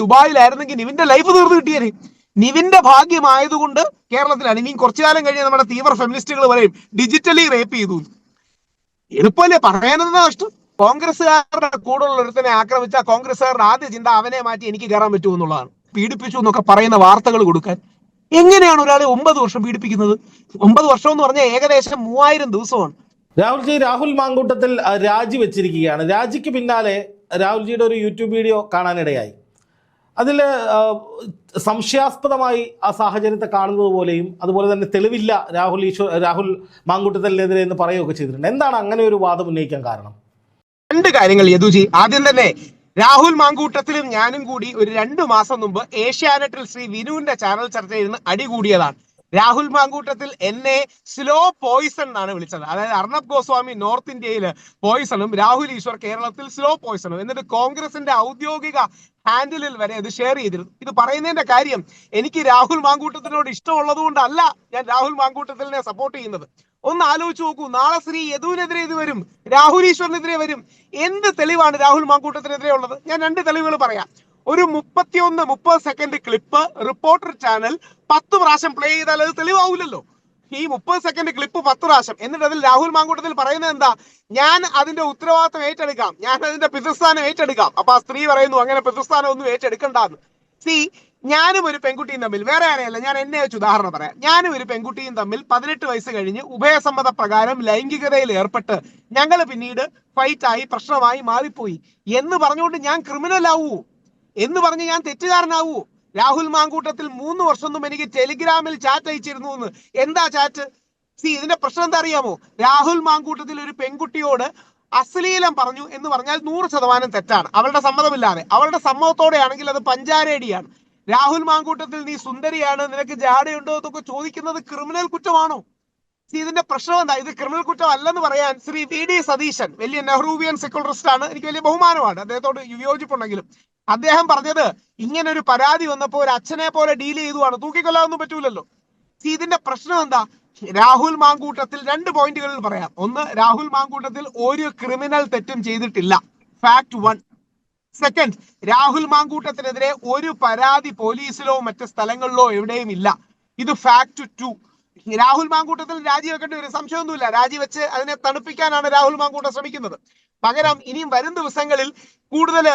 ദുബായിലായിരുന്നെങ്കിൽ നിവിന്റെ ലൈഫ് തീർന്നു കിട്ടിയേനെ. നിവിന്റെ ഭാഗ്യമായതുകൊണ്ട് കേരളത്തിലാണ്. ഇനിയും കുറച്ചു കാലം കഴിഞ്ഞ് നമ്മുടെ തീവ്ര ഫെമിനിസ്റ്റുകൾ പറയും ഡിജിറ്റലി റേപ്പ് ചെയ്തു. എളുപ്പമല്ലേ? പറയാനെന്താ നഷ്ടം കോൺഗ്രസ്സുകാരുടെ കൂടെയുള്ള ഒരുത്തനെ ആക്രമിച്ച കോൺഗ്രസ്സുകാരുടെ ആദ്യ ചിന്ത അവനെ മാറ്റി എനിക്ക് കയറാൻ പറ്റൂ എന്നുള്ളതാണ്. പീഡിപ്പിച്ചു എന്നൊക്കെ പറയുന്ന വാർത്തകൾ കൊടുക്കാൻ. എങ്ങനെയാണ് ഒരാളെ ഒമ്പത് വർഷം പീഡിപ്പിക്കുന്നത്? ഒമ്പത് വർഷം എന്ന് പറഞ്ഞാൽ ഏകദേശം മൂവായിരം ദിവസമാണ്. രാഹുൽജി രാഹുൽ മാങ്കൂട്ടത്തിൽ രാജിവെച്ചിരിക്കുകയാണ്. രാജി വെച്ചിരിക്കുകയാണ് രാജിക്ക് പിന്നാലെ രാഹുൽജിയുടെ ഒരു യൂട്യൂബ് വീഡിയോ കാണാനിടയായി. അതിൽ സംശയാസ്പദമായി ആ സാഹചര്യത്തെ കാണുന്നത് പോലെയും അതുപോലെ തന്നെ തെളിവില്ല രാഹുൽ ഈശ്വർ രാഹുൽ മാങ്കുട്ടത്തലിനെതിരെ എന്ന് പറയുകയൊക്കെ ചെയ്തിട്ടുണ്ട്. എന്താണ് അങ്ങനെ ഒരു വാദം ഉന്നയിക്കാൻ കാരണം? രണ്ട് കാര്യങ്ങൾ യദുജി ആദ്യം തന്നെ രാഹുൽ മാങ്കൂട്ടത്തിലും ഞാനും കൂടി ഒരു രണ്ടു മാസം മുമ്പ് ഏഷ്യാനെറ്റിൽ ശ്രീ വിനുവിന്റെ ചാനൽ ചർച്ചയിൽ നിന്ന് അടികൂടിയതാണ് രാഹുൽ മാങ്കൂട്ടത്തിൽ എന്നെ സ്ലോ പോയിസൺ എന്നാണ് വിളിച്ചത്. അതായത് അർണബ് ഗോസ്വാമി നോർത്ത് ഇന്ത്യയിൽ പോയിസണും രാഹുൽ ഈശ്വർ കേരളത്തിൽ സ്ലോ പോയിസണും എന്നിട്ട് കോൺഗ്രസിന്റെ ഔദ്യോഗിക ഹാൻഡിലിൽ വരെ ഇത് ഷെയർ ചെയ്തിരുന്നു. ഇത് പറയുന്നതിന്റെ കാര്യം എനിക്ക് രാഹുൽ മാങ്കൂട്ടത്തിനോട് ഇഷ്ടമുള്ളത് കൊണ്ടല്ല ഞാൻ രാഹുൽ മാങ്കൂട്ടത്തിനെ സപ്പോർട്ട് ചെയ്യുന്നത്. ഒന്ന് ആലോചിച്ച് നോക്കൂ. നാളെ ശ്രീ യദുവിനെതിരെ ഇത് വരും. രാഹുൽ ഈശ്വറിനെതിരെ വരും. എന്ത് തെളിവാണ് രാഹുൽ മാങ്കൂട്ടത്തിനെതിരെ ഉള്ളത്? ഞാൻ രണ്ട് തെളിവുകൾ പറയാം. ഒരു മുപ്പത്തിയൊന്ന് മുപ്പത് സെക്കൻഡ് ക്ലിപ്പ് റിപ്പോർട്ടർ ചാനൽ പത്ത് പ്രാവശ്യം പ്ലേ ചെയ്താൽ അത് തെളിവാവില്ലല്ലോ ഈ മുപ്പത് സെക്കൻഡ് ക്ലിപ്പ് പത്ത് പ്രാവശ്യം. എന്നിട്ട് അതിൽ രാഹുൽ മാങ്കൂട്ടത്തിൽ പറയുന്നത് എന്താ? ഞാൻ അതിന്റെ ഉത്തരവാദിത്തം ഏറ്റെടുക്കാം. ഞാൻ അതിന്റെ പിതൃസ്ഥാനം ഏറ്റെടുക്കാം. അപ്പൊ ആ സ്ത്രീ പറയുന്നു അങ്ങനെ പിതൃസ്ഥാനം ഒന്നും ഏറ്റെടുക്കണ്ടെന്ന്. സി ഞാനും ഒരു പെൺകുട്ടിയും തമ്മിൽ വേറെ ആരെയല്ല ഞാൻ എന്നെ വെച്ച് ഉദാഹരണം പറയാം. ഞാനും ഒരു പെൺകുട്ടിയും തമ്മിൽ പതിനെട്ട് വയസ്സ് കഴിഞ്ഞ് ഉഭയസമ്മത പ്രകാരം ലൈംഗികതയിൽ ഏർപ്പെട്ട് ഞങ്ങൾ പിന്നീട് ഫൈറ്റ് ആയി പ്രശ്നമായി മാറിപ്പോയി എന്ന് പറഞ്ഞുകൊണ്ട് ഞാൻ ക്രിമിനൽ ആവൂ. എന്ന് പറഞ്ഞ് ഞാൻ തെറ്റുകാരനാവൂ രാഹുൽ മാങ്കൂട്ടത്തിൽ മൂന്ന് വർഷം മുമ്പ് എനിക്ക് ടെലിഗ്രാമിൽ ചാറ്റ് അയച്ചിരുന്നു എന്ന്. എന്താ ചാറ്റ് സി ഇതിന്റെ പ്രശ്നം എന്താ അറിയാമോ? രാഹുൽ മാങ്കൂട്ടത്തിൽ ഒരു പെൺകുട്ടിയോട് അശ്ലീലം പറഞ്ഞു എന്ന് പറഞ്ഞാൽ നൂറ് ശതമാനം തെറ്റാണ്. അവളുടെ സമ്മതമില്ലാതെ. അവളുടെ സമ്മതത്തോടെയാണെങ്കിൽ അത് പഞ്ചാരേടിയാണ്. രാഹുൽ മാങ്കൂട്ടത്തിൽ നീ സുന്ദരിയാണ് നിനക്ക് ജാടയുണ്ടോ എന്നൊക്കെ ചോദിക്കുന്നത് ക്രിമിനൽ കുറ്റമാണോ? സി ഇതിന്റെ പ്രശ്നം എന്താ? ഇത് ക്രിമിനൽ കുറ്റം അല്ലെന്ന് പറയാൻ ശ്രീ വി ഡി സതീശൻ വലിയ നെഹ്റൂവിയൻ സെക്യുലറിസ്റ്റ് ആണ്. എനിക്ക് വലിയ ബഹുമാനമാണ്. അദ്ദേഹത്തോട് വിയോജിപ്പുണ്ടെങ്കിലും. അദ്ദേഹം പറഞ്ഞത് ഇങ്ങനെ ഒരു പരാതി വന്നപ്പോൾ ഒരു അച്ഛനെ പോലെ ഡീൽ ചെയ്തുവാണ്. തൂക്കിക്കൊല്ലാതൊന്നും പറ്റൂലല്ലോ. ഇതിന്റെ പ്രശ്നം എന്താ? രാഹുൽ മാങ്കൂട്ടത്തിൽ രണ്ട് പോയിന്റുകളിൽ പറയാം. ഒന്ന് രാഹുൽ മാങ്കൂട്ടത്തിൽ ഒരു ക്രിമിനൽ തെറ്റും ചെയ്തിട്ടില്ല. ഫാക്ട് വൺ സെക്കൻഡ് രാഹുൽ മാങ്കൂട്ടത്തിനെതിരെ ഒരു പരാതി പോലീസിലോ മറ്റ് സ്ഥലങ്ങളിലോ എവിടെയും ഇല്ല. ഇത് ഫാക്ട് ടു രാഹുൽ മാങ്കൂട്ടത്തിൽ രാജിവെക്കേണ്ട ഒരു സംശയമൊന്നുമില്ല. രാജിവെച്ച് അതിനെ തണുപ്പിക്കാനാണ് രാഹുൽ മാങ്കൂട്ടം ശ്രമിക്കുന്നത്. പകരം ഇനിയും വരും ദിവസങ്ങളിൽ കൂടുതൽ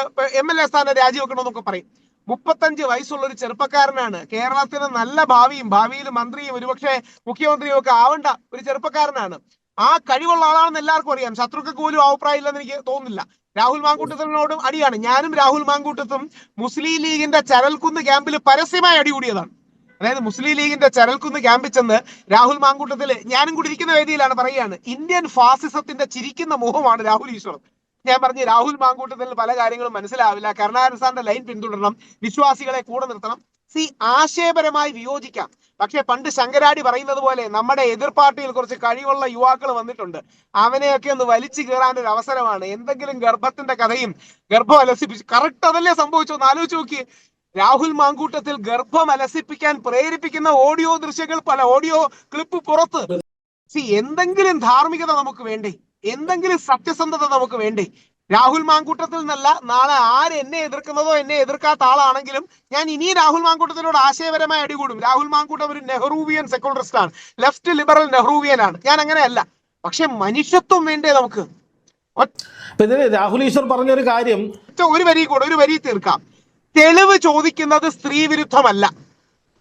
എം എൽ എ സ്ഥാനം രാജിവെക്കണമെന്നൊക്കെ പറയും. മുപ്പത്തഞ്ച് വയസ്സുള്ള ഒരു ചെറുപ്പക്കാരനാണ് കേരളത്തിന് നല്ല ഭാവിയും ഭാവിയിൽ മന്ത്രിയും ഒരുപക്ഷെ മുഖ്യമന്ത്രിയും ഒക്കെ ആവേണ്ട ഒരു ചെറുപ്പക്കാരനാണ്. ആ കഴിവുള്ള ആളാണെന്ന് എല്ലാവർക്കും അറിയാം. ശത്രുക്കൾക്ക് പോലും അഭിപ്രായം ഇല്ലെന്ന് എനിക്ക് തോന്നുന്നില്ല. രാഹുൽ മാങ്കൂട്ടത്തിനോടും അടിയാണ്. ഞാനും രാഹുൽ മാങ്കൂട്ടത്തും മുസ്ലിം ലീഗിന്റെ ചരൽക്കുന്ന് ക്യാമ്പിൽ പരസ്യമായി അടികൂടിയതാണ്. അതായത് മുസ്ലിം ലീഗിന്റെ ചരൽക്കുന്ന് ക്യാമ്പിൽ ചെന്ന് രാഹുൽ മാങ്കൂട്ടത്തിൽ ഞാനും കൂടി ഇരിക്കുന്ന വേദിയിലാണ് പറയുകയാണ് ഇന്ത്യൻ ഫാസിസത്തിന്റെ ചിരിക്കുന്ന മുഖമാണ് രാഹുൽ ഈശ്വർ. ഞാൻ പറഞ്ഞു രാഹുൽ മാങ്കൂട്ടത്തിൽ പല കാര്യങ്ങളും മനസ്സിലാവില്ല. കരുണാകരസാറിന്റെ ലൈൻ പിന്തുടരണം വിശ്വാസികളെ കൂടെ നിർത്തണം. സി ആശയപരമായി വിയോജിക്കാം. പക്ഷെ പണ്ട് ശങ്കരാടി പറയുന്നത് പോലെ നമ്മുടെ എതിർ പാർട്ടിയിൽ കുറച്ച് കഴിവുള്ള യുവാക്കൾ വന്നിട്ടുണ്ട്. അവനെയൊക്കെ ഒന്ന് വലിച്ചു കയറാൻ ഒരു അവസരമാണ്. എന്തെങ്കിലും ഗർഭത്തിന്റെ കഥയും ഗർഭം അലസിപ്പിച്ച് കറക്റ്റ് അതല്ലേ സംഭവിച്ചു ആലോചിച്ച് നോക്കി രാഹുൽ മാങ്കൂട്ടത്തിൽ ഗർഭം അലസിപ്പിക്കാൻ പ്രേരിപ്പിക്കുന്ന ഓഡിയോ ദൃശ്യങ്ങൾ പല ഓഡിയോ ക്ലിപ്പ് പുറത്ത്. സി എന്തെങ്കിലും ധാർമ്മികത നമുക്ക് വേണ്ടേ? എന്തെങ്കിലും സത്യസന്ധത നമുക്ക് വേണ്ടേ? രാഹുൽ മാങ്കൂട്ടത്തിൽ നിന്നല്ല നാളെ ആര് എന്നെ എതിർക്കുന്നതോ എന്നെ എതിർക്കാത്ത ആളാണെങ്കിലും ഞാൻ ഇനി രാഹുൽ മാങ്കൂട്ടത്തിനോട് ആശയപരമായി അടികൂടും. രാഹുൽ മാങ്കൂട്ടം ഒരു നെഹ്റൂവിയൻ സെക്യുലറിസ്റ്റ് ആണ്. ലെഫ്റ്റ് ലിബറൽ നെഹ്റൂവിയൻ ആണ്. ഞാൻ അങ്ങനെയല്ല. പക്ഷെ മനുഷ്യത്വം വേണ്ടേ നമുക്ക്? ഇതിൽ രാഹുൽ ഈശ്വർ പറഞ്ഞൊരു കാര്യം. ഒരു വരി കൂടെ ഒരു വരി തീർക്കാം. തെളിവ് ചോദിക്കുന്നത് സ്ത്രീ വിരുദ്ധമല്ല.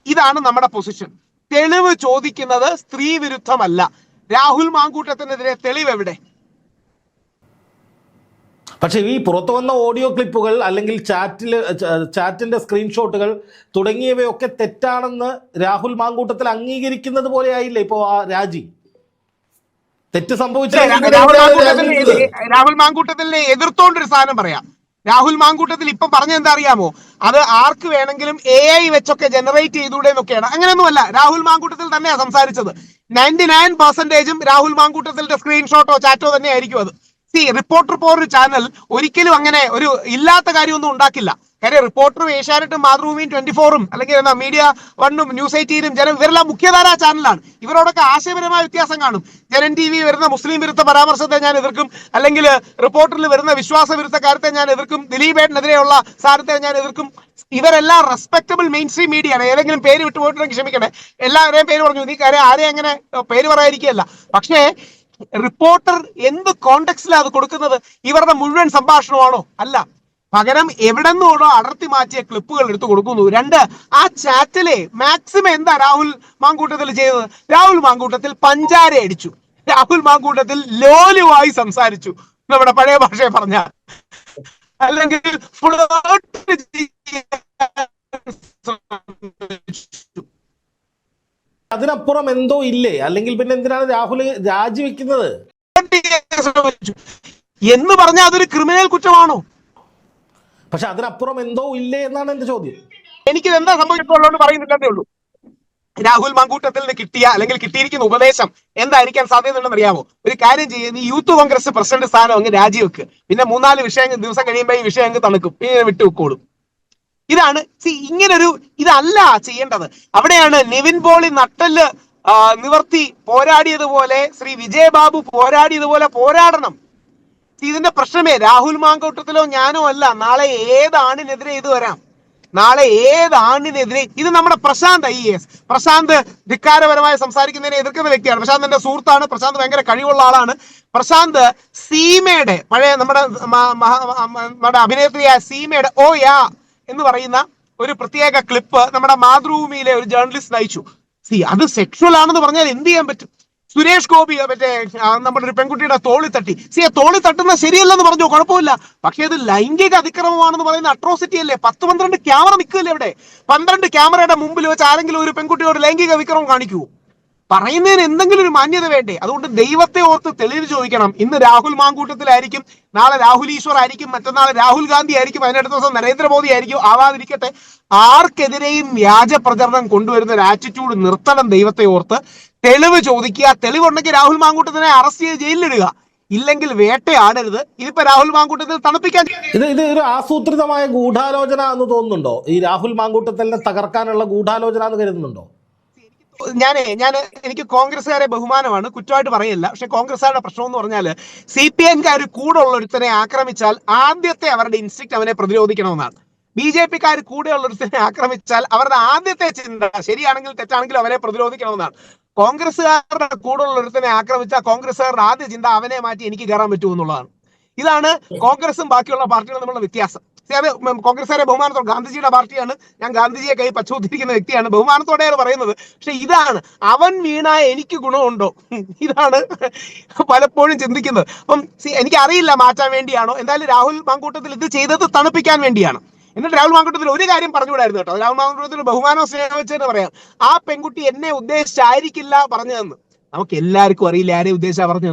ഇതാണ് നമ്മുടെ പൊസിഷൻ തെളിവ് ചോദിക്കുന്നത് സ്ത്രീ വിരുദ്ധമല്ല. രാഹുൽ മാങ്കൂട്ടത്തിനെതിരെ തെളിവ് എവിടെ? പക്ഷേ ഈ പുറത്തു വന്ന ഓഡിയോ ക്ലിപ്പുകൾ അല്ലെങ്കിൽ ചാറ്റിൽ ചാറ്റിന്റെ സ്ക്രീൻഷോട്ടുകൾ തുടങ്ങിയവയൊക്കെ തെറ്റാണെന്ന് രാഹുൽ മാങ്കൂട്ടത്തിൽ അംഗീകരിക്കുന്നത് പോലെ ആയില്ലേ ഇപ്പോ ആ രാജി? തെറ്റ് സംഭവിച്ച രാഹുൽ മാങ്കൂട്ടത്തിൽ രാഹുൽ മാങ്കൂട്ടത്തിനെ എതിർത്തോണ്ടൊരു സാധനം പറയാം. രാഹുൽ മാങ്കൂട്ടത്തിൽ ഇപ്പൊ പറഞ്ഞ എന്താ അറിയാമോ? അത് ആർക്ക് വേണമെങ്കിലും എ ഐ വെച്ചൊക്കെ ജനറേറ്റ് ചെയ്തൂടെ എന്നൊക്കെയാണ്. അങ്ങനെയൊന്നുമല്ല. രാഹുൽ മാങ്കൂട്ടത്തിൽ തന്നെയാണ് സംസാരിച്ചത്. നയന്റി നയൻ പെർസെന്റേജും രാഹുൽ മാങ്കൂട്ടത്തിന്റെ സ്ക്രീൻഷോട്ടോ ചാറ്റോ തന്നെയായിരിക്കും അത്. സി റിപ്പോർട്ടർ പോർ ചാനൽ ഒരിക്കലും അങ്ങനെ ഒരു ഇല്ലാത്ത കാര്യമൊന്നും ഉണ്ടാക്കില്ല. കാര്യം റിപ്പോർട്ടറും ഏഷ്യാനെറ്റും മാതൃഭൂമിയും ട്വന്റി ഫോറും അല്ലെങ്കിൽ എന്താ മീഡിയ വണ്ണും ന്യൂസ് എയ്റ്റീനും ജനം ഇവരെല്ലാം മുഖ്യധാരാ ചാനലാണ് ഇവരോടൊക്കെ ആശയപരമായ വ്യത്യാസം കാണും. ജനൻ ടി വി വരുന്ന മുസ്ലിം വിരുദ്ധ പരാമർശത്തെ ഞാൻ എതിർക്കും. അല്ലെങ്കിൽ റിപ്പോർട്ടറിൽ വരുന്ന വിശ്വാസ വിരുദ്ധ കാര്യത്തെ ഞാൻ എതിർക്കും. ദിലീപേട്ടനെതിരെയുള്ള സാധനത്തെ ഞാൻ എതിർക്കും. ഇവരെല്ലാം റെസ്പെക്ടബിൾ മെയിൻ സ്ട്രീം മീഡിയ ആണ്. ഏതെങ്കിലും പേര് വിട്ടുപോയിട്ടുണ്ടെങ്കിൽ ക്ഷമിക്കണേ. എല്ലാവരെയും പേര് പറഞ്ഞു. നീ കാര്യം ആരെയും അങ്ങനെ പേര് പറയാതിരിക്കുകയല്ല. പക്ഷേ റിപ്പോർട്ടർ എന്ത് കോണ്ടെക്സ്റ്റിലാണ് അത് കൊടുക്കുന്നത്? ഇവരുടെ മുഴുവൻ സംഭാഷണമാണോ? അല്ല. പകരം എവിടെ നിന്നോടോ അടർത്തി മാറ്റിയ ക്ലിപ്പുകൾ എടുത്തു കൊടുക്കുന്നു. രണ്ട് ആ ചാറ്റിലെ മാക്സിമം എന്താ രാഹുൽ മാങ്കൂട്ടത്തിൽ ചെയ്തത്? രാഹുൽ മാങ്കൂട്ടത്തിൽ പഞ്ചാര അടിച്ചു. രാഹുൽ മാങ്കൂട്ടത്തിൽ ലോലുവായി സംസാരിച്ചു. നമ്മുടെ പഴയ ഭാഷയെ പറഞ്ഞ അല്ലെങ്കിൽ അതിനപ്പുറം എന്തോ ഇല്ലേ? അല്ലെങ്കിൽ പിന്നെ എന്തിനാണ് രാഹുൽ രാജിവെക്കുന്നത്? എന്ന് പറഞ്ഞാൽ അതൊരു ക്രിമിനൽ കുറ്റമാണോ? പക്ഷെ അതിനപ്പുറം എന്തോ ഇല്ലേ എന്നാണ് എന്റെ ചോദ്യം. എനിക്ക് എന്താ സംഭവിച്ചിട്ടുള്ളതെന്ന് പറയുന്നില്ലെന്നേ ഉള്ളൂ. രാഹുൽ മങ്കൂട്ടത്തിൽ നിന്ന് കിട്ടിയ അല്ലെങ്കിൽ കിട്ടിയിരിക്കുന്ന ഉപദേശം എന്തായിരിക്കാൻ സാധ്യതയുണ്ടെന്ന് അറിയാമോ ഒരു കാര്യം ചെയ്യുന്ന യൂത്ത് കോൺഗ്രസ് പ്രസിഡന്റ് സ്ഥാനം അങ്ങ് രാജിവെക്ക്. പിന്നെ മൂന്നാൽ വിഷയം ദിവസം കഴിയുമ്പോൾ ഈ വിഷയം അങ്ങ് തണുക്കും. പിന്നെ വിട്ടുവെക്കോളും ഇതാണ് ഇങ്ങനെ ഒരു ഇതല്ല ചെയ്യേണ്ടത്. അവിടെയാണ് നിവിൻ പോളി നട്ടൽ നിവർത്തി പോരാടിയതുപോലെ ശ്രീ വിജയബാബു പോരാടിയതുപോലെ പോരാടണം. ഇതിന്റെ പ്രശ്നമേ രാഹുൽ മാങ്കൂട്ടത്തിലോ ഞാനോ അല്ല. നാളെ ഏത് ആണിനെതിരെ ഇത് വരാം? നാളെ ഏത് ആണിനെതിരെ ഇത് നമ്മുടെ പ്രശാന്ത് ഐ എസ്. പ്രശാന്ത് ധിക്കാരപരമായി സംസാരിക്കുന്നതിനെ എതിർക്കുന്ന വ്യക്തിയാണ്. പ്രശാന്ത് എന്റെ സുഹൃത്താണ്. പ്രശാന്ത് ഭയങ്കര കഴിവുള്ള ആളാണ്. പ്രശാന്ത് സീമയുടെ പഴയ നമ്മുടെ നമ്മുടെ അഭിനേത്രിയായ സീമയുടെ ഓ യാ എന്ന് പറയുന്ന ഒരു പ്രത്യേക ക്ലിപ്പ് നമ്മുടെ മാതൃഭൂമിയിലെ ഒരു ജേർണലിസ്റ്റ് അയച്ചു സി അത് സെക്ഷൽ ആണെന്ന് പറഞ്ഞാൽ എന്ത് ചെയ്യാൻ പറ്റും? സുരേഷ് ഗോപി മറ്റേ നമ്മുടെ ഒരു പെൺകുട്ടിയുടെ തോളി തട്ടി. സി തോളി തട്ടുന്ന ശരിയല്ലെന്ന് പറഞ്ഞു കുഴപ്പമില്ല. പക്ഷേ ഇത് ലൈംഗിക അതിക്രമമാണെന്ന് പറയുന്ന അട്രോസിറ്റി അല്ലേ? പത്ത് പന്ത്രണ്ട് ക്യാമറ നിൽക്കില്ലേ ഇവിടെ? പന്ത്രണ്ട് ക്യാമറയുടെ മുമ്പിൽ വെച്ച് ആരെങ്കിലും ഒരു പെൺകുട്ടിയോട് ലൈംഗിക അതിക്രമം കാണിക്കൂ പറയുന്നതിന് എന്തെങ്കിലും ഒരു മാന്യത വേണ്ടേ? അതുകൊണ്ട് ദൈവത്തെ ഓർത്ത് തെളിവ് ചോദിക്കണം. ഇന്ന് രാഹുൽ മാങ്കൂട്ടത്തിലായിരിക്കും നാളെ രാഹുൽ ഈശ്വർ ആയിരിക്കും മറ്റന്നാൾ രാഹുൽ ഗാന്ധി ആയിരിക്കും അതിനടുത്ത ദിവസം നരേന്ദ്രമോദി ആയിരിക്കും ആവാതിരിക്കട്ടെ. ആർക്കെതിരെയും വ്യാജ പ്രചരണം കൊണ്ടുവരുന്ന ഒരു ആറ്റിറ്റ്യൂഡ് നിർത്തണം ദൈവത്തെ ഓർത്ത്. തെളിവ് ചോദിക്കുക. തെളിവുണ്ടെങ്കിൽ രാഹുൽ മാങ്കൂട്ടത്തിനെ അറസ്റ്റ് ചെയ്ത് ജയിലിലിടുക. ഇല്ലെങ്കിൽ വേട്ടയാടരുത്. ഇതിപ്പോ രാഹുൽ മാങ്കൂട്ടത്തിൽ തണുപ്പിക്കാൻ ഇത് ഇത് ഒരു ആസൂത്രിതമായ ഗൂഢാലോചന എന്ന് തോന്നുന്നുണ്ടോ? ഈ രാഹുൽ മാങ്കൂട്ടത്തിനെ തകർക്കാനുള്ള ഗൂഢാലോചന എന്ന് കരുതുന്നുണ്ടോ? ഞാൻ ഞാൻ എനിക്ക് കോൺഗ്രസ്സുകാരെ ബഹുമാനമാണ്. കുറ്റമായിട്ട് പറയില്ല. പക്ഷെ കോൺഗ്രസ്സുകാരുടെ പ്രശ്നം എന്ന് പറഞ്ഞാൽ സി പി എംകാർ കൂടെ ഉള്ള ഒരുത്തനെ ആക്രമിച്ചാൽ ആദ്യത്തെ അവരുടെ ഇൻസ്റ്റിക്ട് അവനെ പ്രതിരോധിക്കണമെന്നാണ്. ബി ജെ പിക്കാർ കൂടെയുള്ള ഒരുത്തനെ ആക്രമിച്ചാൽ അവരുടെ ആദ്യത്തെ ചിന്ത ശരിയാണെങ്കിൽ തെറ്റാണെങ്കിലും അവനെ പ്രതിരോധിക്കണമെന്നാണ്. കോൺഗ്രസ്സുകാരുടെ കൂടെ ഉള്ള ഒരുത്തനെ ആക്രമിച്ച കോൺഗ്രസ്സുകാരുടെ ആദ്യ ചിന്ത അവനെ മാറ്റി എനിക്ക് കയറാൻ പറ്റുമെന്നുള്ളതാണ് ഇതാണ് കോൺഗ്രസും ബാക്കിയുള്ള പാർട്ടികളും തമ്മിലുള്ള വ്യത്യാസം. കോൺഗ്രസ്സുകാരെ ബഹുമാനത്തോടെ ഗാന്ധിജിയുടെ പാർട്ടിയാണ്. ഞാൻ ഗാന്ധിജിയെ കൈ പച്ചുകുത്തിരിക്കുന്ന വ്യക്തിയാണ്. ബഹുമാനത്തോടെയാണ് പറയുന്നത്. പക്ഷെ ഇതാണ് അവൻ വീണാ എനിക്ക് ഗുണമുണ്ടോ? ഇതാണ് പലപ്പോഴും ചിന്തിക്കുന്നത്. അപ്പം എനിക്കറിയില്ല മാറ്റാൻ വേണ്ടിയാണോ? എന്തായാലും രാഹുൽ മാങ്കൂട്ടത്തിൽ ഇത് ചെയ്തത് തണുപ്പിക്കാൻ വേണ്ടിയാണ്. എന്നിട്ട് രാഹുൽ മാങ്കൂട്ടത്തിൽ ഒരു കാര്യം പറഞ്ഞുകൂടായിരുന്നു കേട്ടോ. രാഹുൽ മാങ്കൂട്ടത്തിൽ ബഹുമാനോ സ്നേഹം വെച്ചെന്ന് പറയാം. ആ പെൺകുട്ടി എന്നെ ഉദ്ദേശിച്ചായിരിക്കില്ല പറഞ്ഞതെന്ന്. നമുക്ക് എല്ലാവർക്കും അറിയില്ല ആരെ പറഞ്ഞു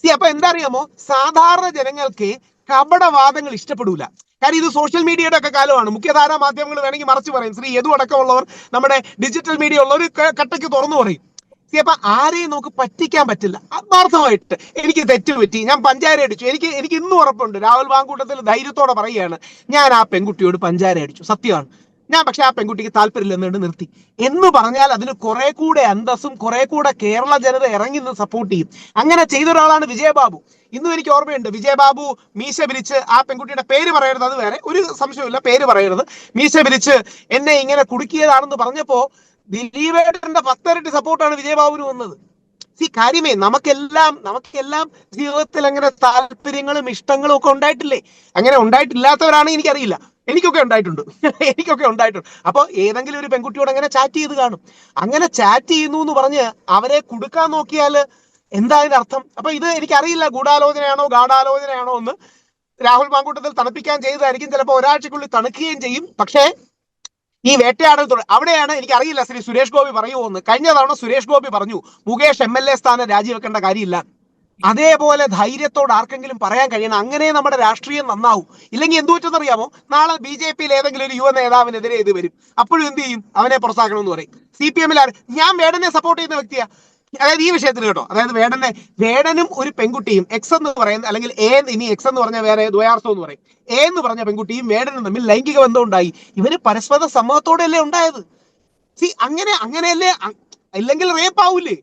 സി അപ്പൊ എന്താ അറിയാമോ സാധാരണ ജനങ്ങൾക്ക് കപടവാദങ്ങൾ ഇഷ്ടപ്പെടൂല. കാര്യം ഇത് സോഷ്യൽ മീഡിയയുടെ ഒക്കെ കാലമാണ്. മുഖ്യധാരാ മാധ്യമങ്ങൾ വേണമെങ്കിൽ മറച്ചു പറയും. ശ്രീ യദു അടക്കമുള്ളവർ നമ്മുടെ ഡിജിറ്റൽ മീഡിയ ഉള്ളവർ കട്ടയ്ക്ക് തുറന്നു പറയും. അപ്പൊ ആരെയും നമുക്ക് പറ്റിക്കാൻ പറ്റില്ല. ആത്മാർത്ഥമായിട്ട് എനിക്ക് തെറ്റ് പറ്റി. ഞാൻ പഞ്ചാര അടിച്ചു. എനിക്ക് എനിക്ക് ഇന്നും ഉറപ്പുണ്ട്. രാഹുൽ വാങ്കൂട്ടത്തിൽ ധൈര്യത്തോടെ പറയുകയാണ്. ഞാൻ ആ പെൺകുട്ടിയോട് പഞ്ചാര അടിച്ചു. സത്യമാണ്. ഞാൻ പക്ഷെ ആ പെൺകുട്ടിക്ക് താല്പര്യമില്ലെന്നുകൊണ്ട് നിർത്തി. എന്ന് പറഞ്ഞാൽ അതിന് കുറെ കൂടെ അന്തസ്സും കുറെ കൂടെ കേരള ജനത ഇറങ്ങി നിന്ന് സപ്പോർട്ട് ചെയ്യും. അങ്ങനെ ചെയ്ത ഒരാളാണ് വിജയബാബു. ഇന്നും എനിക്ക് ഓർമ്മയുണ്ട്. വിജയബാബു മീശ വിരിച്ച് ആ പെൺകുട്ടിയുടെ പേര് പറയരുത്. അത് വേറെ ഒരു സംശയമില്ല പേര് പറയരുത്. മീശ വിരിച്ച് എന്നെ ഇങ്ങനെ കുടുക്കിയതാണെന്ന് പറഞ്ഞപ്പോ ദിലീപേട്ടന്റെ പത്തരട്ടി സപ്പോർട്ടാണ് വിജയബാബുവിന് വന്നത്. സി കാര്യമേ നമുക്കെല്ലാം നമുക്കെല്ലാം ജീവിതത്തിൽ അങ്ങനെ താല്പര്യങ്ങളും ഇഷ്ടങ്ങളും ഒക്കെ ഉണ്ടായിട്ടില്ലേ? അങ്ങനെ ഉണ്ടായിട്ടില്ലാത്തവരാണ് എനിക്കറിയില്ല. എനിക്കൊക്കെ ഉണ്ടായിട്ടുണ്ട്. എനിക്കൊക്കെ ഉണ്ടായിട്ടുണ്ട്. അപ്പൊ ഏതെങ്കിലും ഒരു പെൺകുട്ടിയോട് അങ്ങനെ ചാറ്റ് ചെയ്ത് കാണും. അങ്ങനെ ചാറ്റ് ചെയ്യുന്നു എന്ന് പറഞ്ഞ് അവരെ കൊടുക്കാൻ നോക്കിയാൽ എന്താ അതിന്റെ അർത്ഥം? അപ്പൊ ഇത് എനിക്കറിയില്ല. ഗൂഢാലോചനയാണോ ഗാഢാലോചനയാണോ എന്ന് രാഹുൽ മാങ്കൂട്ടത്തിൽ തണുപ്പിക്കാൻ ചെയ്തതായിരിക്കും. ചിലപ്പോൾ ഒരാഴ്ചക്കുള്ളിൽ തണുക്കുകയും ചെയ്യും. പക്ഷേ ഈ വേട്ടയാടൽ തുടങ്ങി അവിടെയാണ് എനിക്ക് അറിയില്ല ശ്രീ സുരേഷ് ഗോപി പറയുമോ എന്ന്. കഴിഞ്ഞ തവണ സുരേഷ് ഗോപി പറഞ്ഞു മുകേഷ് എം എൽ എ സ്ഥാനം രാജിവെക്കേണ്ട കാര്യമില്ല. അതേപോലെ ധൈര്യത്തോട് ആർക്കെങ്കിലും പറയാൻ കഴിയണം. അങ്ങനെ നമ്മുടെ രാഷ്ട്രീയം നന്നാവും. ഇല്ലെങ്കിൽ എന്തു വെച്ചെന്നറിയാമോ നാളെ ബി ജെ പിയിൽ ഏതെങ്കിലും ഒരു യുവ നേതാവിനെതിരെ ഇത് വരും. അപ്പോഴും എന്ത് ചെയ്യും? അവനെ പുറത്താക്കണമെന്ന് പറയും. സി പി എമ്മിൽ ഞാൻ വേടനെ സപ്പോർട്ട് ചെയ്യുന്ന വ്യക്തിയാ. അതായത് ഈ വിഷയത്തിൽ കേട്ടോ അതായത് വേടനെ വേടനും ഒരു പെൺകുട്ടിയും എക്സ് എന്ന് പറയുന്ന അല്ലെങ്കിൽ എ ഇനി എക്സ് എന്ന് പറഞ്ഞാൽ വേറെ ദ്വയാർത്ഥം എന്ന് പറയും. എ എന്ന് പറഞ്ഞ പെൺകുട്ടിയും വേടനും തമ്മിൽ ലൈംഗിക ബന്ധം ഉണ്ടായി ഇവർ പരസ്പര സമ്മതത്തോടെയല്ലേ ഉണ്ടായത്? സി അങ്ങനെ അങ്ങനെയല്ലേ ഇല്ലെങ്കിൽ റേപ്പ് ആവൂലേ?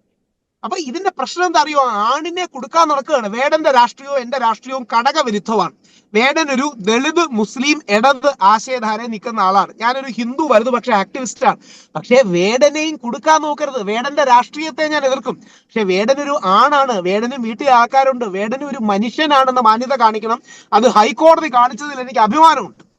അപ്പൊ ഇതിന്റെ പ്രശ്നം എന്താ അറിയോ? ആണിനെ കൊടുക്കാൻ നടക്കുകയാണ്. വേടന്റെ രാഷ്ട്രീയവും എന്റെ രാഷ്ട്രീയവും ഘടകവിരുദ്ധമാണ് വേടൻ ഒരു ദളിത് മുസ്ലിം ഇടത് ആശയധാരയിൽ നിൽക്കുന്ന ആളാണ്. ഞാനൊരു ഹിന്ദു വലതുപക്ഷ ആക്ടിവിസ്റ്റാണ് പക്ഷേ വേടനെയും കൊടുക്കാൻ നോക്കരുത്. വേടന്റെ രാഷ്ട്രീയത്തെ ഞാൻ എതിർക്കും. പക്ഷെ വേടൻ ഒരു ആണാണ്. വേടനും വീട്ടിൽ ആൾക്കാരുണ്ട്. വേടനും ഒരു മനുഷ്യനാണെന്ന് മാന്യത കാണിക്കണം. അത് ഹൈക്കോടതി കാണിച്ചതിൽ എനിക്ക് അഭിമാനമുണ്ട്.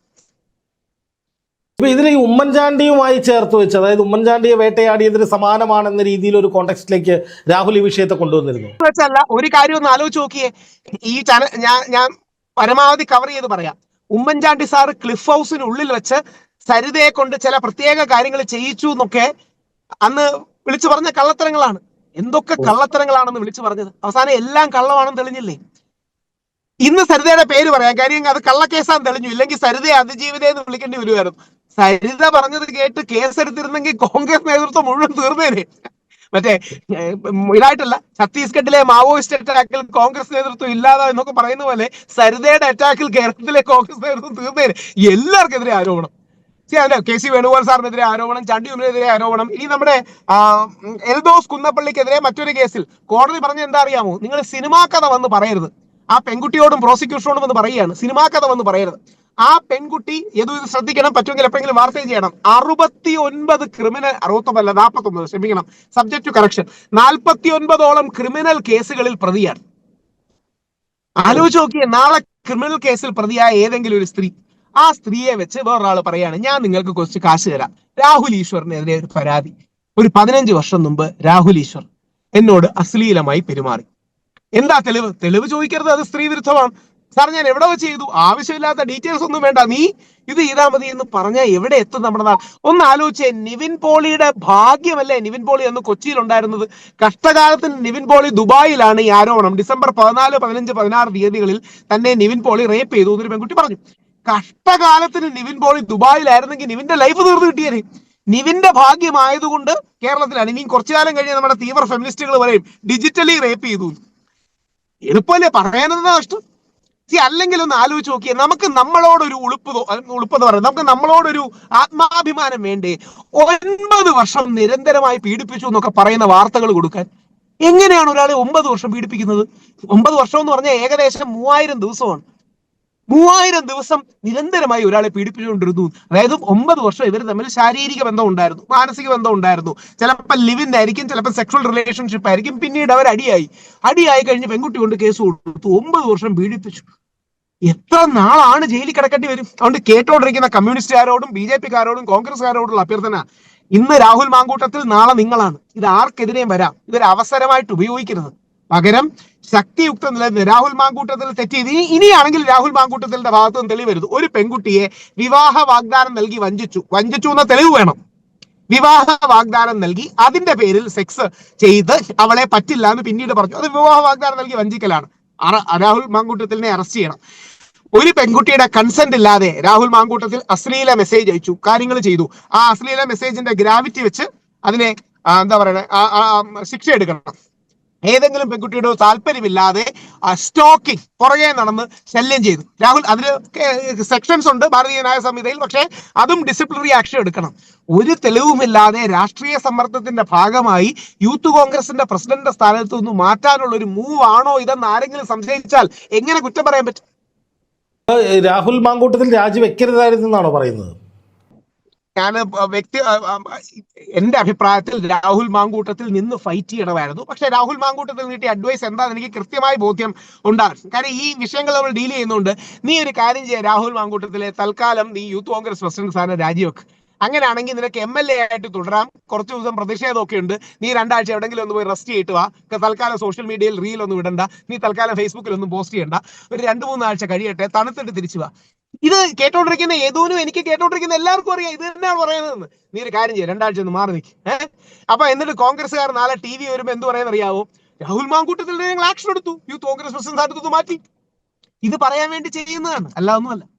ഇപ്പൊ ഇതിൽ ഈ ഉമ്മൻചാണ്ടിയുമായി ചേർത്ത് വെച്ച് അതായത് ഉമ്മൻചാണ്ടിയെ വേട്ടയാടിയതിന് സമാനമാണെന്ന രീതിയിൽ ഒരു കോണ്ടെക്സ്റ്റിലേക്ക് രാഹുൽ ഈ വിഷയത്തെ കൊണ്ടുവന്നിരുന്നു. വെച്ചല്ല ഒരു കാര്യം ഒന്ന് ആലോചിച്ച് നോക്കിയേ. ഈ ചാനൽ ഞാൻ ഞാൻ പരമാവധി കവർ ചെയ്ത് പറയാം. ഉമ്മൻചാണ്ടി സാറ് ക്ലിഫ് ഹൗസിനുള്ളിൽ വെച്ച് സരിതയെ കൊണ്ട് ചില പ്രത്യേക കാര്യങ്ങൾ ചെയ്യിച്ചു എന്നൊക്കെ അന്ന് വിളിച്ചു പറഞ്ഞ കള്ളത്തരങ്ങളാണ്. എന്തൊക്കെ കള്ളത്തരങ്ങളാണെന്ന് വിളിച്ചു പറഞ്ഞത്. അവസാനം എല്ലാം കള്ളമാണെന്ന് തെളിഞ്ഞില്ലേ? ഇന്ന് സരിതയുടെ പേര് പറയാം. കാര്യം അത് കള്ളക്കേസാന്ന് തെളിഞ്ഞു. ഇല്ലെങ്കിൽ സരിതയെ അതിജീവിതയെന്ന് വിളിക്കേണ്ടി വരുമായിരുന്നു സരിത പറഞ്ഞത് കേട്ട് കേസെടുത്തിരുന്നെങ്കിൽ കോൺഗ്രസ് നേതൃത്വം മുഴുവൻ തീർന്നേനെ. മറ്റേ ഇതായിട്ടല്ല ഛത്തീസ്ഗഡിലെ മാവോയിസ്റ്റ് അറ്റാക്കിൽ കോൺഗ്രസ് നേതൃത്വം ഇല്ലാതാ എന്നൊക്കെ പറയുന്ന പോലെ സരിതയുടെ അറ്റാക്കിൽ കേരളത്തിലെ കോൺഗ്രസ് നേതൃത്വം തീർന്നേനെ. എല്ലാവർക്കെതിരെ ആരോപണം. അതിന്റെ കെ സി വേണുഗോപാൽ സാറിനെതിരെ ആരോപണം ചണ്ടിയുനെതിരെ ആരോപണം ഇനി നമ്മുടെ എൽദോസ് കുന്നപ്പള്ളിക്കെതിരെ മറ്റൊരു കേസിൽ കോടതി പറഞ്ഞ എന്താ അറിയാമോ? നിങ്ങൾ സിനിമാ കഥ വന്ന് പറയരുത്. ആ പെൺകുട്ടിയോടും പ്രോസിക്യൂഷനോടും വന്ന് പറയുകയാണ്. സിനിമാ കഥ വന്ന് പറയരുത്. ആ പെൺകുട്ടി ഏതോ ഇത് ശ്രദ്ധിക്കണം പറ്റുമെങ്കിൽ എപ്പോഴെങ്കിലും വാർത്ത ചെയ്യണം. അറുപത്തി ഒൻപത് ക്രിമിനൽ അറുപത്തൊമ്പതല്ല നാൽപ്പത്തി ഒമ്പത് ക്ഷമിക്കണം. സബ്ജക്ട് ടു കറക്ഷൻ നാൽപ്പത്തി ഒൻപതോളം ക്രിമിനൽ കേസുകളിൽ പ്രതിയാണ്. ആലോചിച്ച് നോക്കിയേ നാളെ ക്രിമിനൽ കേസിൽ പ്രതിയായ ഏതെങ്കിലും ഒരു സ്ത്രീ ആ സ്ത്രീയെ വെച്ച് വേറൊരാൾ പറയാണ് ഞാൻ നിങ്ങൾക്ക് കുറച്ച് കാശ് തരാം. രാഹുൽ ഈശ്വറിനെതിരെ ഒരു പരാതി. ഒരു പതിനഞ്ച് വർഷം മുമ്പ് രാഹുൽ ഈശ്വർ എന്നോട് അശ്ലീലമായി പെരുമാറി. എന്താ തെളിവ്? തെളിവ് ചോദിക്കരുത് അത് സ്ത്രീ വിരുദ്ധമാണ് സാർ ഞാൻ എവിടെ വെച്ച് ചെയ്തു? ആവശ്യമില്ലാത്ത ഡീറ്റെയിൽസ് ഒന്നും വേണ്ട. നീ ഇത് ചെയ്താൽ മതി എന്ന് പറഞ്ഞാൽ എവിടെ എത്തും നമ്മുടെ നാട് ഒന്ന് ആലോചിച്ചേ നിവിൻ പോളിയുടെ ഭാഗ്യമല്ലേ നിവിൻ പോളി അന്ന് കൊച്ചിയിൽ ഉണ്ടായിരുന്നത്? കഷ്ടകാലത്തിന് നിവിൻ പോളി ദുബായിലാണ് ഈ ആരോപണം. ഡിസംബർ പതിനാല് പതിനഞ്ച് പതിനാറ് തീയതികളിൽ തന്നെ നിവിൻ പോളി റേപ്പ് ചെയ്തു എന്നൊരു പെൺകുട്ടി പറഞ്ഞു. കഷ്ടകാലത്തിന് നിവിൻ പോളി ദുബായിലായിരുന്നെങ്കിൽ നിവിന്റെ ലൈഫ് തീർന്നു കിട്ടിയത് നിവിന്റെ ഭാഗ്യമായതുകൊണ്ട് കേരളത്തിലാണ്. ഇനിയും കുറച്ചു കാലം കഴിഞ്ഞ് നമ്മുടെ തീവ്ര ഫെമിനിസ്റ്റുകൾ പറയും ഡിജിറ്റലി റേപ്പ് ചെയ്തു. എളുപ്പമല്ലേ പറയാനെന്താ നഷ്ടം സി അല്ലെങ്കിൽ ഒന്ന് ആലോചിച്ച് നോക്കിയേ നമുക്ക് നമ്മളോടൊരു ഉളുപ്പ് ഉളുപ്പ് എന്ന് പറയുന്നത് നമുക്ക് നമ്മളോടൊരു ആത്മാഭിമാനം വേണ്ടേ? ഒൻപത് വർഷം നിരന്തരമായി പീഡിപ്പിച്ചു എന്നൊക്കെ പറയുന്ന വാർത്തകൾ കൊടുക്കാൻ എങ്ങനെയാണ് ഒരാളെ ഒമ്പത് വർഷം പീഡിപ്പിക്കുന്നത്? ഒമ്പത് വർഷം എന്ന് പറഞ്ഞാൽ ഏകദേശം മൂവായിരം ദിവസമാണ്. മൂവായിരം ദിവസം നിരന്തരമായി ഒരാളെ പീഡിപ്പിച്ചുകൊണ്ടിരുന്നു. അതായത് ഒമ്പത് വർഷം ഇവർ തമ്മിൽ ശാരീരിക ബന്ധം ഉണ്ടായിരുന്നു മാനസിക ബന്ധം ഉണ്ടായിരുന്നു. ചിലപ്പോൾ ലിവിന്റെ ആയിരിക്കും ചിലപ്പോൾ സെക്ഷൽ റിലേഷൻഷിപ്പ് ആയിരിക്കും. പിന്നീട് അവർ അടിയായി അടിയായി കഴിഞ്ഞ് പെൺകുട്ടി കൊണ്ട് കേസ് കൊടുത്തു. ഒമ്പത് വർഷം പീഡിപ്പിച്ചു. എത്ര നാളാണ് ജയിലിൽ കിടക്കേണ്ടി വരും? അതുകൊണ്ട് കേട്ടോണ്ടിരിക്കുന്ന കമ്മ്യൂണിസ്റ്റുകാരോടും ബി ജെ പിക്കാരോടും കോൺഗ്രസ്സുകാരോടുള്ള അഭ്യർത്ഥന ഇന്ന് രാഹുൽ മാങ്കൂട്ടത്തിൽ നാളെ നിങ്ങളാണ്. ഇത് ആർക്കെതിരെയും വരാം. ഇതൊരു അവസരമായിട്ട് ഉപയോഗിക്കരുത്. പകരം ശക്തിയുക്ത നിലനിന്ന് രാഹുൽ മാങ്കൂട്ടത്തിൽ തെറ്റ് ചെയ്ത് ഇനി ഇനിയാണെങ്കിൽ രാഹുൽ മാങ്കൂട്ടത്തിന്റെ ഭാഗത്തു നിന്ന് തെളിവ് വരുത്. ഒരു പെൺകുട്ടിയെ വിവാഹ വാഗ്ദാനം നൽകി വഞ്ചിച്ചു. വഞ്ചിച്ചു എന്ന തെളിവ് വേണം. വിവാഹ വാഗ്ദാനം നൽകി അതിന്റെ പേരിൽ സെക്സ് ചെയ്ത് അവളെ പറ്റില്ല എന്ന് പിന്നീട് പറഞ്ഞു. അത് വിവാഹ വാഗ്ദാനം നൽകി വഞ്ചിക്കലാണ്. രാഹുൽ മാങ്കൂട്ടത്തിനെ അറസ്റ്റ് ചെയ്യണം. ഒരു പെൺകുട്ടിയുടെ കൺസെന്റ് ഇല്ലാതെ രാഹുൽ മാങ്കൂട്ടത്തിൽ അശ്ലീല മെസ്സേജ് അയച്ചു കാര്യങ്ങൾ ചെയ്തു. ആ അശ്ലീല മെസ്സേജിന്റെ ഗ്രാവിറ്റി വെച്ച് അതിനെ എന്താ പറയണേ ശിക്ഷ എടുക്കണം. ഏതെങ്കിലും പെൺകുട്ടിയുടെ താല്പര്യമില്ലാതെ സ്റ്റോക്കിംഗ് പുറകെ നടന്ന് ശല്യം ചെയ്തു. രാഹുൽ അതിന് സെക്ഷൻസ് ഉണ്ട് ഭാരതീയ ന്യായ സംഹിതയിൽ പക്ഷേ അതും ഡിസിപ്ലിനറി ആക്ഷൻ എടുക്കണം. ഒരു തെളിവുമില്ലാതെ രാഷ്ട്രീയ സമ്മർദ്ദത്തിന്റെ ഭാഗമായി യൂത്ത് കോൺഗ്രസിന്റെ പ്രസിഡന്റ് സ്ഥാനത്ത് നിന്ന് മാറ്റാനുള്ള ഒരു മൂവ് ആണോ ഇതെന്ന് ആരെങ്കിലും സംശയിച്ചാൽ എങ്ങനെ കുറ്റം പറയാൻ പറ്റും? രാഹുൽ മാങ്കൂട്ടത്തിൽ രാജിവെക്കരുതായിരുന്നു എന്നാണോ പറയുന്നത്? ഞാൻ വ്യക്തി എന്റെ അഭിപ്രായത്തിൽ രാഹുൽ മാങ്കൂട്ടത്തിൽ നിന്ന് ഫൈറ്റ് ചെയ്യണമായിരുന്നു. പക്ഷെ രാഹുൽ മാങ്കൂട്ടത്തിൽ കിട്ടിയ അഡ്വൈസ് എന്താണെന്ന് എനിക്ക് കൃത്യമായ ബോധ്യം ഉണ്ടാകും കാരണം ഈ വിഷയങ്ങൾ നമ്മൾ ഡീൽ ചെയ്യുന്നുണ്ട്. നീ ഒരു കാര്യം ചെയ്യാം രാഹുൽ മാങ്കൂട്ടത്തിലെ തൽക്കാലം നീ യൂത്ത് കോൺഗ്രസ് പ്രസിഡന്റ് സ്ഥാനം രാജിവെക്ക്. അങ്ങനെയാണെങ്കിൽ നിനക്ക് എം എൽ എ ആയിട്ട് തുടരാം. കുറച്ച് ദിവസം പ്രതിഷേധമൊക്കെ ഉണ്ട്. നീ രണ്ടാഴ്ച എവിടെങ്കിലും ഒന്ന് പോയി റെസ്റ്റ് ചെയ്തിട്ട് വാ. തൽക്കാലം സോഷ്യൽ മീഡിയയിൽ റീൽ ഒന്നും ഇടണ്ട. നീ തൽക്കാലം ഫേസ്ബുക്കിൽ ഒന്നും പോസ്റ്റ് ചെയ്യണ്ട. ഒരു രണ്ട് മൂന്നാഴ്ച കഴിയട്ടെ. തണുത്തിട്ട് തിരിച്ചു വാ. ഇത് കേട്ടോണ്ടിരിക്കുന്ന ഏതോനും എനിക്ക് കേട്ടോണ്ടിരിക്കുന്ന എല്ലാവർക്കും അറിയാം. ഇത് തന്നെയാണ് പറയുന്നത് നീ ഒരു കാര്യം ചെയ്യും. രണ്ടാഴ്ച ഒന്ന് മാറി നിൽക്ക് ഏഹ് അപ്പൊ എന്നിട്ട് കോൺഗ്രസ്സുകാർ നാളെ ടി വി വരുമ്പോ എന്ത് പറയാൻ അറിയാവോ രാഹുൽ മാങ്കൂട്ടത്തിൽ ഞങ്ങൾ ആക്ഷൻ എടുത്തു. യൂത്ത് കോൺഗ്രസ് പ്രസിഡന്റ് മാറ്റി. ഇത് പറയാൻ വേണ്ടി ചെയ്യുന്നതാണ്. അല്ല. ഒന്നുമല്ല